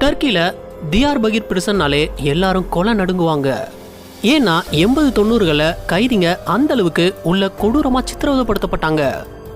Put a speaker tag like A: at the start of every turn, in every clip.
A: டர்க்கில their பகிர் பிரிசன்னாலே எல்லாரும் கொலை நடுங்குவாங்க. ஏன்னா எண்பது தொண்ணூறுகளில் கைதிங்க அந்த அளவுக்கு உள்ள கொடூரமா சித்திரவதைப்படுத்தப்பட்டாங்க.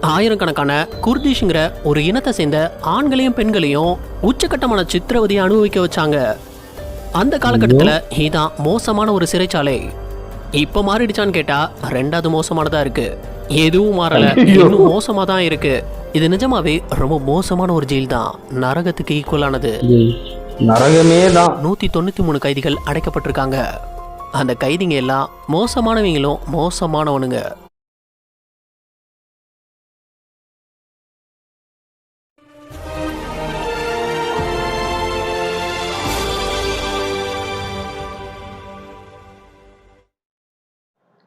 A: ஆயிரக்கணக்கான குர்திஷ்ங்கிற ஒரு இனத்தை சேர்ந்த ஆண்களையும் பெண்களையும் உச்சக்கட்டமான சித்திரவதையை அனுபவிக்க வச்சாங்க. அந்த காலகட்டத்தில் இதான் மோசமான ஒரு சிறைச்சாலை. இப்போ மாறிடுச்சான்னு கேட்டா ரெண்டாவது மோசமானதா இருக்கு. எதுவும் மாறல. இன்னும் மோசமா தான் இருக்கு. இது நிஜமாவே ரொம்ப மோசமான ஒரு ஜெயில் தான். நரகத்துக்கு ஈக்குவலானது
B: நரகமே தான்.
A: நூத்தி தொண்ணூத்தி மூணு கைதிகள் அடைக்கப்பட்டிருக்காங்க. அந்த கைதிங்க எல்லாம் மோசமானவங்களும் மோசமானவனுங்க.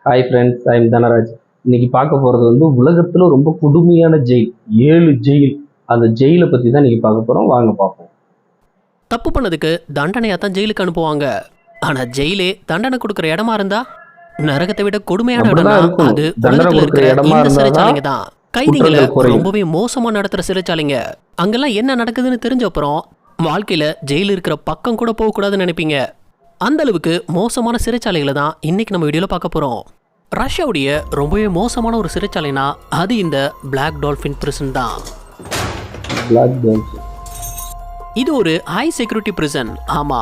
B: Hi friends I'm Dhanraj. இன்னைக்கு பார்க்க போகிறது வந்து உலகத்தில் ரொம்ப கொடுமையான ஜெயில் ஏழு ஜெயில். அந்த ஜெயிலை பற்றி தான் இன்னைக்கு பார்க்க போகிறோம் வாங்க பார்ப்போம்.
A: தப்பு பண்ணதுக்கு தண்டனையா தான் ஜெயிலுக்கு அனுப்புவாங்க. ஆனா ஜெயிலே தண்டனை கொடுக்குற இடமா இருந்தா நரகத்தை விட கொடுமையான இடம்னா. அது உலகத்துல இருக்கிற இந்த சிறைச்சாலைங்க தான். கைதிகளை. ரொம்பவே மோசமா நடத்துற சிறைச்சாலைங்க. அங்கெல்லாம் என்ன நடக்குதுன்னு தெரிஞ்ச அப்புறம் வாழ்க்கையில ஜெயில் இருக்கிற பக்கம் கூட போக கூடாதுன்னு நினைப்பீங்க. அந்த அளவுக்கு மோசமான சிறைச்சாலைகளை தான் இன்னைக்கு நம்ம வீடியோல பார்க்க போறோம். ரஷ்யாவுடைய ரொம்பவே மோசமான ஒரு சிறைச்சாலைனா அது இந்த பிளாக் டால்ஃபின் பிரிசன் தான். இது ஒரு ஹை செக்யூரிட்டி பிரிசன் ஆமா.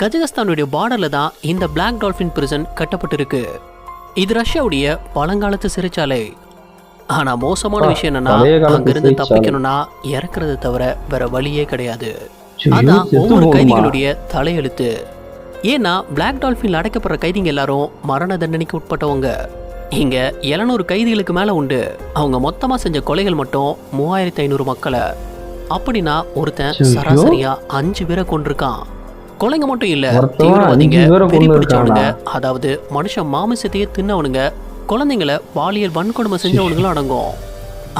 A: கஜகஸ்தானுடைய பார்டர்ல தான் இந்த பிளாக் டால்ஃபின் பிரிசன் கட்டப்பட்டிருக்கு. இது ரஷ்யாவுடைய பழங்காலத்து சிறைச்சாலை. ஆனா மோசமான விஷயம் என்னன்னா அங்கிருந்து. தப்பிக்கணும்னா இறக்குறதை தவிர வேற வழியே கிடையாது. அதான் ஒவ்வொரு? கைதிகளுடைய தலையெழுத்து. ஏன்னா பிளாக் டால்ஃபின்ல அடைக்கப்படுற கைதிங்க எல்லாரும் மரண தண்டனைக்கு உட்பட்டவங்க. இங்க 700 கைதிகளுக்கு மேல உண்டு. அவங்க மொத்தமா செஞ்ச கொலைகள் மட்டும் மூவாயிரத்தி ஐநூறு மக்களை. அப்படின்னா ஒருத்தன். சராசரியா அஞ்சு பேரை கொண்டிருக்கான் கொலைங்க மட்டும் இல்ல தீவிரவாதிங்க வெறி பிடிச்சவனுங்க? அதாவது மனுஷன் மாமிசத்தையே தின்னவனுங்க குழந்தைங்களை பாலியல் வன்கொடுமை செஞ்சவனுங்களும் அடங்கும்.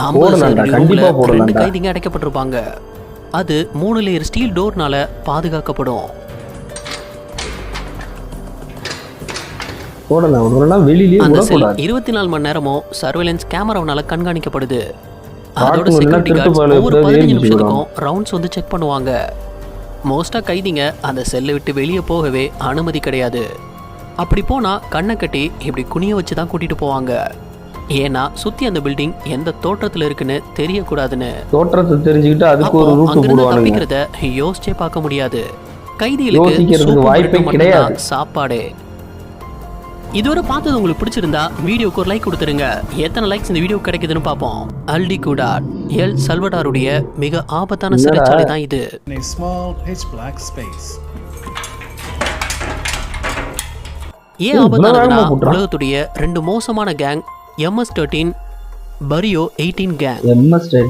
A: ஐம்பது. கைதிங்க அடைக்கப்பட்டிருப்பாங்க. அது மூணு லேயர் ஸ்டீல் டோர்னால பாதுகாக்கப்படும்.
B: போடலாம் ஒரு நாள் வெளியிலேயே
A: அந்த செல்
B: விடக்கூடாது.
A: இருபத்தி நாலு மணி நேரமும் சர்வேலன்ஸ் கேமராவனால கண்காணிக்கப்படுது அதோட செக்யூரிட்டி
B: திருட்டு
A: கார்ட்ஸ் ஒவ்வொரு
B: எப்படியாவது
A: பதினஞ்சு நிமிஷத்துக்கும் ரவுண்ட்ஸ் வந்து செக் பண்ணுவாங்க. மோஸ்டா கைதிங்க அந்த செல்லை விட்டு வெளியே போகவே அனுமதி கிடையாது. அப்படி போனா கண்ணை கட்டி இப்படி குனிய வச்சு தான் கூட்டிட்டு போவாங்க. ஏன்னா சுத்தி அந்த பில்டிங் எந்த தோற்றத்துல இருக்குன்னு தெரியக்கூடாதுன்னு.
B: தோற்றத்தை தெரிஞ்சுக்கிட்டு அதுக்கு
A: அப்போ
B: ஒரு ரூட்
A: அங்கிருந்து
B: போடுவானுங்க.
A: தப்பிக்கிறத யோசிச்சே பார்க்க முடியாது. கைதிகளுக்கு
B: யோசிக்கிறதுக்கு
A: சூப்பு
B: வாய்ப்பே
A: மட்டும்
B: கிடையாது.
A: சாப்பாடு. இதுவரை பார்த்தது உங்களுக்கு பிடிச்சிருந்தா வீடியோக்கு ஒரு லைக் கொடுத்துருங்க. எத்தனை லைக்ஸ் இந்த வீடியோ கிடைக்குதுன்னு பார்ப்போம். அல்டி கூடாட் எல் சல்வடாருடைய மிக ஆபத்தான? சிறைச்சாலை தான் இது. ஏன் ஆபத்தானதுன்னா? உலகத்துடைய ரெண்டு மோசமான gang MS thirteen Barrio eighteen gang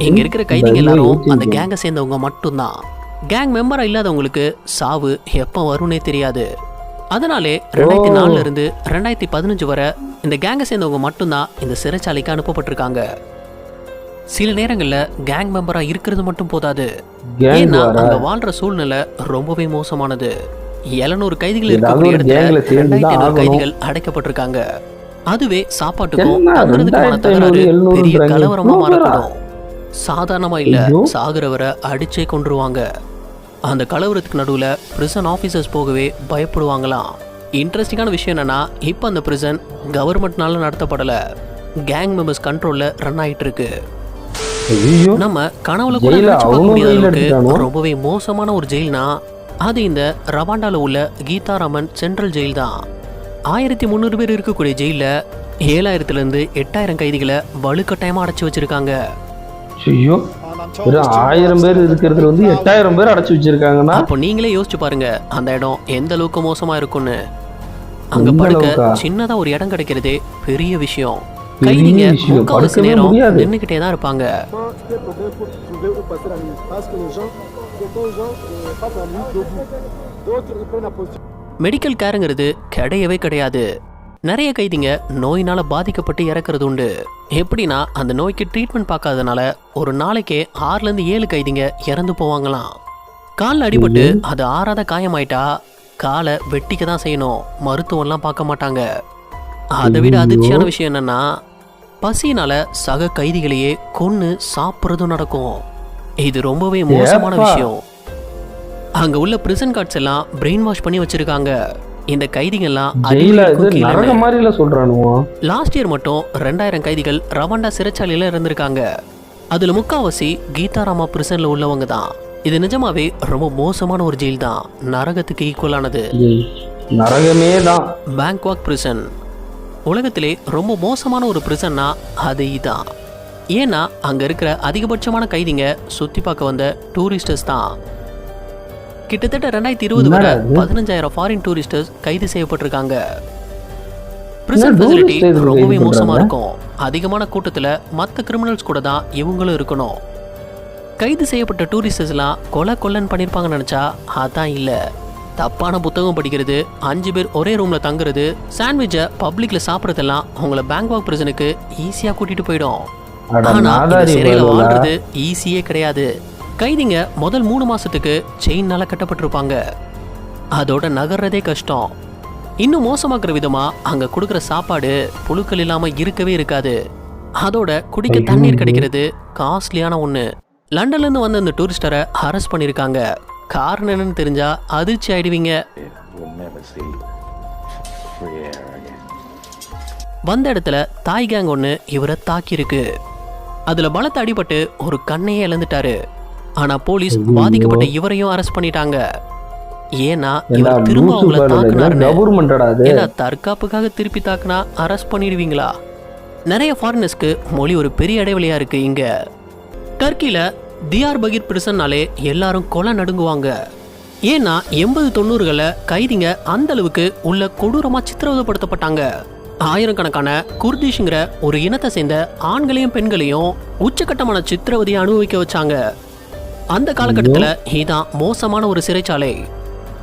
A: இங்க இருக்கிற கைதிங்க எல்லாரும் அந்த கேங்கை சேர்ந்தவங்க மட்டும்தான். கேங் மெம்பரா இல்லாதவங்களுக்கு சாவு எப்போ வரும்னே தெரியாது. அதனாலே ரெண்டாயிரத்தி நாலுல இருந்து ரெண்டாயிரத்தி பதினஞ்சு வரை இந்த கேங்கை சேர்ந்தவங்க மட்டும்தான் இந்த சிறைச்சாலைக்கு அனுப்பப்பட்டிருக்காங்க சில நேரங்கள்ல கேங் மெம்பரா இருக்கிறது மட்டும் போதாது ஏன்னா அங்க வாழ்ற சூழ்நிலை ரொம்பவே மோசமானது 700 கைதிகள் இருக்கக்கூடிய இடத்துல ரெண்டாயிரத்தி ஐநூறு. கைதிகள் அடைக்கப்பட்டிருக்காங்க அதுவே சாப்பாட்டுக்கும் தங்குறதுக்குமான தகராறு பெரிய. கலவரமா? மாறப்படும் சாதாரணமா இல்ல. சாகுறவரை அடிச்சே கொன்றுவாங்க அந்த கலவரத்துக்கு நடுவுல பிரிசன் ஆபீசர்ஸ் போகவே பயப்படுவாங்களாம் இன்ட்ரெஸ்டிங்கான விஷயம் என்னன்னா இப்போ அந்த பிரிசன் கவர்மெண்ட்னால நடத்தப்படல. கேங் மெம்பர்ஸ் கண்ட்ரோல்ல ரன் ஆயிட்டு இருக்கு நம்ம கனவுல கூட முடியாத அளவுக்கு? ரொம்பவே மோசமான ஒரு ஜெயில்னா அது இந்த ரவாண்டால உள்ள கீதாராமன் சென்ட்ரல் ஜெயில் தான். ஆயிரத்தி முந்நூறு பேர் இருக்கக்கூடிய ஜெயில ஏழாயிரத்துல இருந்து எட்டாயிரம் கைதிகளை வலுக்கட்டாயமா அடைச்சு வச்சிருக்காங்க.
B: ஐயோ. வெறும் ஆயிரம் பேர். இருக்கிறதுல வந்து எட்டாயிரம் பேர் அடைச்சு வச்சிருக்காங்கன்னா
A: அப்போ நீங்களே யோசிச்சு பாருங்க அந்த இடம் எந்த அளவுக்கு மோசமா இருக்கும்னு அங்க படுக்க? சின்னதா ஒரு இடம் கிடைக்கிறதே பெரிய விஷயம் கைதிங்க. முக்காவாசி நேரம் தான் இருப்பாங்க. மெடிக்கல் கேருங்கிறது கிடையவே கிடையாது நிறைய கைதிங்க நோயினால பாதிக்கப்பட்டு இறக்குறது உண்டு. எப்படின்னா அந்த நோய்க்கு ட்ரீட்மெண்ட் பார்க்காதனால ஒரு நாளைக்கே ஆறுல இருந்து ஏழு கைதிங்க இறந்து போவாங்களாம். காலில் அடிபட்டு அது ஆறாத காயமாயிட்டா காலை வெட்டிக்க தான் செய்யணும். மருத்துவம்லாம் பார்க்க மாட்டாங்க. அதை விட அதிர்ச்சியான விஷயம் என்னன்னா பசியினால சக கைதிகளையே கொன்னு சாப்பிட்றதும் நடக்கும். இது ரொம்பவே மோசமான. விஷயம். அங்க உள்ள பிரிசன் கார்ட்ஸ் எல்லாம் பிரெயின் வாஷ் பண்ணி வச்சிருக்காங்க. இந்த கைதிகள்லாம் லாஸ்ட் இயர் மட்டும் ரெண்டாயிரம் கைதிகள் ரவாண்டா சிறைச்சாலையில இருந்திருக்காங்க. அதுல முக்காவாசி கீதாராமா பிரிசன்ல உள்ளவங்க தான். இது நிஜமாவே ரொம்ப மோசமான ஒரு ஜெயில் தான். நரகத்துக்கு ஈக்குவலானது
B: நரகமே தான்.
A: பேங்காக் பிரிசன் உலகத்திலே ரொம்ப மோசமான ஒரு பிரிசன்னா அது இதான். ஏன்னா அங்க இருக்கிற அதிகபட்சமான கைதிங்க சுத்தி பார்க்க வந்த டூரிஸ்டர்ஸ் தான். கிட்டத்தட்ட ரெண்டாயிரத்தி இருபது வரை? பதினஞ்சாயிரம் ஃபாரின் டூரிஸ்டர்ஸ் கைது செய்யப்பட்டிருக்காங்க பிரிசன் ஃபெசிலிட்டி ரொம்பவே
B: கைது
A: மோசமா
B: பண்றாங்க?
A: இருக்கும் அதிகமான கூட்டத்துல மற்ற கிரிமினல்ஸ் கூட தான் இவங்களும் இருக்கணும் கைது செய்யப்பட்ட டூரிஸ்டர்ஸ்லாம் கொலை கொல்லன் பண்ணியிருப்பாங்கன்னு நினச்சா அதான் இல்லை தப்பான புத்தகம் படிக்கிறது அஞ்சு பேர் ஒரே ரூமில் தங்குறது சாண்ட்விச்சை பப்ளிக்கில் சாப்பிட்றதெல்லாம் அவங்கள பேங்காக் பிரசனுக்கு ஈஸியாக கூட்டிகிட்டு போயிடும்
B: அட
A: ஆனா இந்த
B: நாதாரி
A: சிறையில. வாழ்றது ஈஸியே கிடையாது கைதிங்க முதல் மூணு மாசத்துக்கு செயின்னால கட்டப்பட்டிருப்பாங்க. அதோட நகர்றதே கஷ்டம். இன்னும் மோசமாக்குற விதமா அங்க கொடுக்குற சாப்பாடு புழுக்கள் இல்லாம இருக்கவே இருக்காது. அதோட குடிக்க தண்ணீர் கிடைக்கிறது காஸ்ட்லியான ஒண்ணு. லண்டன்ல இருந்து வந்த இந்த டூரிஸ்டரை அரெஸ்ட் பண்ணிருக்காங்க காரணம் என்னன்னு தெரிஞ்சா அதிர்ச்சி ஆயிடுவீங்க. வந்த இடத்துல தாய் கேங் ஒன்று இவரை தாக்கியிருக்கு. அதுல பலத்த அடிபட்டு ஒரு கண்ணையே இழந்துட்டாரு. ஆனா போலீஸ் பாதிக்கப்பட்ட இவரையும் அரெஸ்ட் பண்ணிட்டாங்க. ஏன்னா இவர் திரும்ப அவங்கள தாக்குனாருன்னு ஏன்னா தற்காப்புக்காக திருப்பி தாக்குனா அரெஸ்ட் பண்ணிடுவீங்களா? நிறைய ஃபாரினர்ஸ்க்கு மொழி ஒரு பெரிய இடைவெளியா இருக்கு இங்க. டர்க்கில தியார் பகீர் பிரிசன்னாலே எல்லாரும் கொலை நடுங்குவாங்க. ஏன்னா எண்பது தொண்ணூறுகளில் கைதிங்க அந்த அளவுக்கு உள்ள கொடூரமா சித்திரவதைப்படுத்தப்பட்டாங்க. ஆயிரக்கணக்கான குர்திஷ்ங்கிற ஒரு இனத்தை சேர்ந்த ஆண்களையும் பெண்களையும் உச்சக்கட்டமான சித்திரவதையை அனுபவிக்க வச்சாங்க. அந்த காலகட்டத்தில் இதான் மோசமான ஒரு சிறைச்சாலை.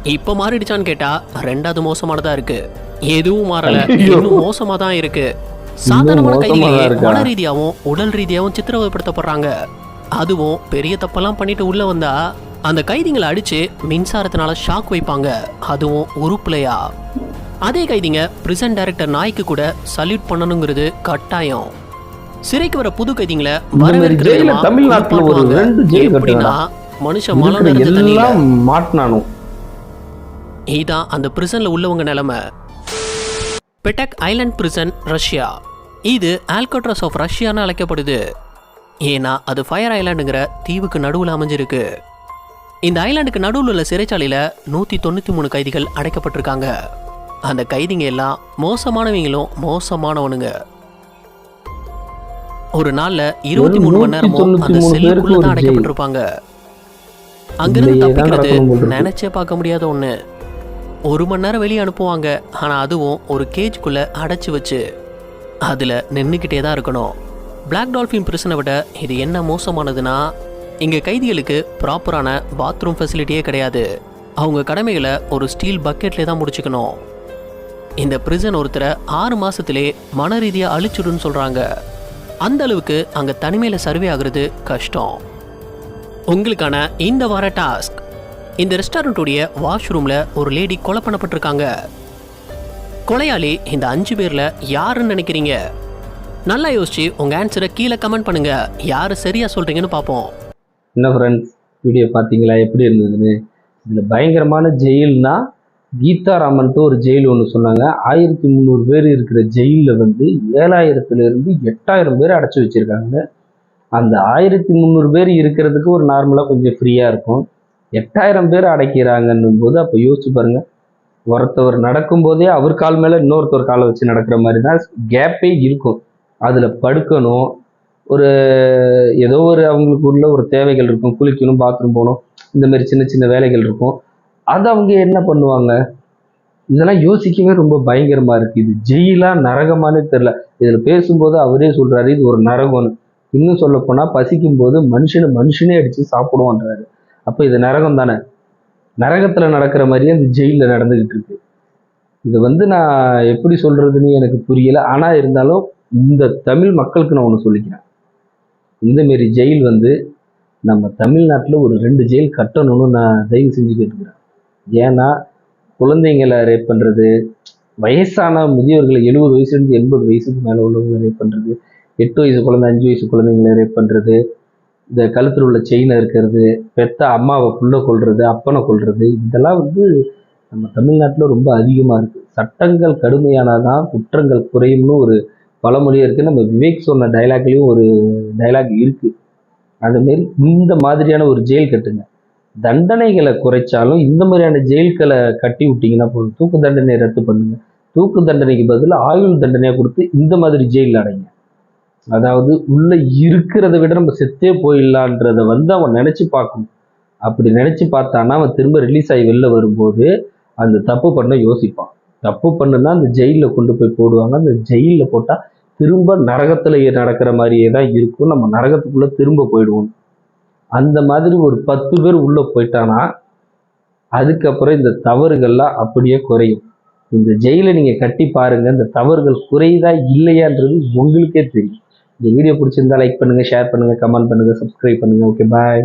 A: இப்போ மாறிடுச்சான்னு கேட்டா ரெண்டாவது மோசமானதா இருக்கு. எதுவும் மாறல. இன்னும் மோசமா தான் இருக்கு. சாதாரணமான
B: இருக்கா?
A: மன ரீதியாவும் உடல் ரீதியாவும் சித்திரவதைப்படுத்தப்படுறாங்க. அதுவும் பெரிய தப்பெல்லாம் பண்ணிட்டு உள்ள வந்தா அந்த கைதிங்களை அடிச்சு மின்சாரத்தினால ஷாக் வைப்பாங்க. அதுவும் உருப்புலையா அதே கைதிங்க பிரிசன் டைரக்டர் நாய்க்கு கூட சல்யூட் பண்ணணுங்கிறது கட்டாயம். சிறைக்கு வர புது கைதிங்களை
B: இந்த மாதிரி
A: வரவேற்கிற
B: ஜெயில
A: விதமா
B: தமிழ்நாட்டுல ஒரு. ரெண்டு ஜெயில்
A: எப்படின்னா மனுஷன் மலம்
B: எல்லாம் மாட்டினானும்
A: இதான் அந்த பிரிசன்ல உள்ளவங்க நிலைமை. Petak Island prison Russia. இது ஆல்கட்ராஸ் ஆஃப் ரஷ்யான்னு அழைக்கப்படுது. ஏன்னா அது ஃபயர் ஐலாண்டுங்கிற தீவுக்கு நடுவில் அமைஞ்சிருக்கு. இந்த ஐலாண்டுக்கு நடுவில் உள்ள சிறைச்சாலையில நூற்றி தொண்ணூற்றி மூணு கைதிகள் அடைக்கப்பட்டிருக்காங்க. அந்த கைதிங்க எல்லாம் மோசமானவங்களும் மோசமானவனுங்க. ஒரு நாள்ல இருபத்தி மூணு மணி நேரமும் அந்த
B: 193
A: செல்லுக்குள்ள தான் அடைக்கப்பட்டிருப்பாங்க. அங்கிருந்து தப்பிக்கிறது. நினைச்சே பார்க்க முடியாத ஒண்ணு. ஒரு மணி நேரம் வெளியே அனுப்புவாங்க. ஆனா அதுவும் ஒரு கேஜ்குள்ள அடைச்சு வச்சு அதுல நின்றுக்கிட்டே தான் இருக்கணும். பிளாக் டால்ஃபின் பிரச்சனை விட இது என்ன மோசமானதுன்னா இங்க கைதிகளுக்கு ப்ராப்பரான பாத்ரூம் ஃபெசிலிட்டியே கிடையாது. அவங்க கடமைகளை ஒரு ஸ்டீல் பக்கெட்ல தான் முடிச்சுக்கணும். இந்த பிரிசன் ஒருத்தரை ஆறு மாசத்திலே மன ரீதியா அழிச்சுடுன்னு சொல்றாங்க. அந்த அளவுக்கு அங்கே தனிமையில் சர்வே ஆகுறது கஷ்டம். உங்களுக்கான இந்த வார டாஸ்க் இந்த ரெஸ்டாரண்ட்டுடைய வாஷ்ரூமில் ஒரு லேடி கொலை பண்ணப்பட்டிருக்காங்க. கொலையாளி இந்த அஞ்சு பேரில் யாருன்னு நினைக்கிறீங்க? நல்லா யோசிச்சு உங்கள் ஆன்சரை கீழே கமெண்ட் பண்ணுங்கள் யார் சரியாக சொல்கிறீங்கன்னு பார்ப்போம்.
B: என்ன ஃப்ரெண்ட்ஸ் வீடியோ பார்த்தீங்களா எப்படி இருந்ததுன்னு? இதில் பயங்கரமான ஜெயில்னா கீதாராமன்ட்டு ஒரு ஜெயில் ஒன்று சொன்னாங்க. ஆயிரத்தி முந்நூறு பேர் இருக்கிற ஜெயிலில் வந்து ஏழாயிரத்துலேருந்து எட்டாயிரம் பேர் அடைச்சி வச்சுருக்காங்க. அந்த ஆயிரத்தி முந்நூறு பேர் இருக்கிறதுக்கு ஒரு நார்மலாக கொஞ்சம் ஃப்ரீயாக இருக்கும். எட்டாயிரம் பேர் அடைக்கிறாங்கன்னும் போது அப்போ யோசிச்சு பாருங்க. ஒருத்தவர் நடக்கும்போதே அவர் கால் மேலே இன்னொருத்தர் காலை வச்சு நடக்கிற மாதிரி தான் கேப்பே இருக்கும். அதில் படுக்கணும். ஒரு ஏதோ ஒரு அவங்களுக்கு உள்ள ஒரு தேவைகள் இருக்கும். குளிக்கணும் பாத்ரூம் போகணும். இந்த மாதிரி சின்ன சின்ன வேலைகள் இருக்கும். அது அவங்க என்ன பண்ணுவாங்க? இதெல்லாம் யோசிக்கவே ரொம்ப பயங்கரமா இருக்கு. இது ஜெயிலா நரகமானே தெரில. இதுல பேசும்போது அவரே சொல்றாரு இது ஒரு நரகம்னு. இன்னும் சொல்ல போனா பசிக்கும் போது மனுஷனை மனுஷனே அடிச்சு சாப்பிடுவோன்றாரு. அப்ப இது நரகம் தானே? நரகத்துல நடக்கிற மாதிரியே இந்த ஜெயில நடந்துகிட்டு இருக்கு. இது வந்து நான் எப்படி சொல்றதுன்னு எனக்கு புரியல. ஆனா இருந்தாலும் இந்த தமிழ் மக்களுக்கு நான் ஒன்று சொல்லிக்கிறேன். இந்த மாரி ஜெயில் வந்து நம்ம தமிழ்நாட்டில் ஒரு ரெண்டு ஜெயில் கட்டணும்னு நான் தயவு செஞ்சு கேட்டுக்கிறேன். ஏன்னா குழந்தைங்களை ரேப் பண்ணுறது வயசான முதியோர்களை எழுபது வயசுலேருந்து எண்பது வயசுக்கு மேலே உள்ளவங்களை ரேப் பண்ணுறது எட்டு வயசு குழந்தை அஞ்சு வயசு குழந்தைங்களை ரேப் பண்ணுறது இந்த கழுத்தில் உள்ள செயினை இருக்கிறது பெத்த அம்மாவை புள்ள கொள்வது அப்பனை கொள்வது இதெல்லாம் வந்து நம்ம தமிழ்நாட்டில் ரொம்ப அதிகமாக இருக்குது சட்டங்கள் கடுமையானாதான் குற்றங்கள் குறையும்னு ஒரு பழமொழியாக இருக்குது நம்ம விவேக் சொன்ன டைலாக்லேயும் ஒரு டைலாக் இருக்குது அதுமாரி இந்த மாதிரியான ஒரு ஜெயில் கட்டுங்க. தண்டனைகளை குறைச்சாலும் இந்த மாதிரியான ஜெயில்களை கட்டி விட்டீங்கன்னா போதும். தூக்கு தண்டனை ரத்து பண்ணுங்க. தூக்கு தண்டனைக்கு பதில் ஆயுள் தண்டனையாக கொடுத்து இந்த மாதிரி ஜெயிலில் அடைங்க. அதாவது உள்ள இருக்கிறத விட நம்ம செத்தே போயிடலான்றத வந்து அவன் நினைச்சு பார்க்கணும். அப்படி நினைச்சு பார்த்தானா அவன் திரும்ப ரிலீஸ் ஆகி வெளில வரும்போது அந்த தப்பு பண்ண யோசிப்பான். தப்பு பண்ணுனா அந்த ஜெயிலில் கொண்டு போய் போடுவாங்க. அந்த ஜெயிலில் போட்டால் திரும்ப நரகத்தில் நடக்கிற மாதிரியே தான் இருக்கும். நம்ம நரகத்துக்குள்ளே திரும்ப போயிடுவோம். அந்த மாதிரி ஒரு பத்து பேர் உள்ளே போயிட்டானா அதுக்கப்புறம் இந்த தவறுகள்லாம் அப்படியே குறையும். இந்த ஜெயிலை நீங்கள் கட்டி பாருங்கள் இந்த தவறுகள் குறையுதா இல்லையான்றது உங்களுக்கே தெரியும். இந்த வீடியோ பிடிச்சிருந்தா லைக் பண்ணுங்கள் ஷேர் பண்ணுங்கள் கமெண்ட் பண்ணுங்கள் சப்ஸ்கிரைப் பண்ணுங்க. Okay bye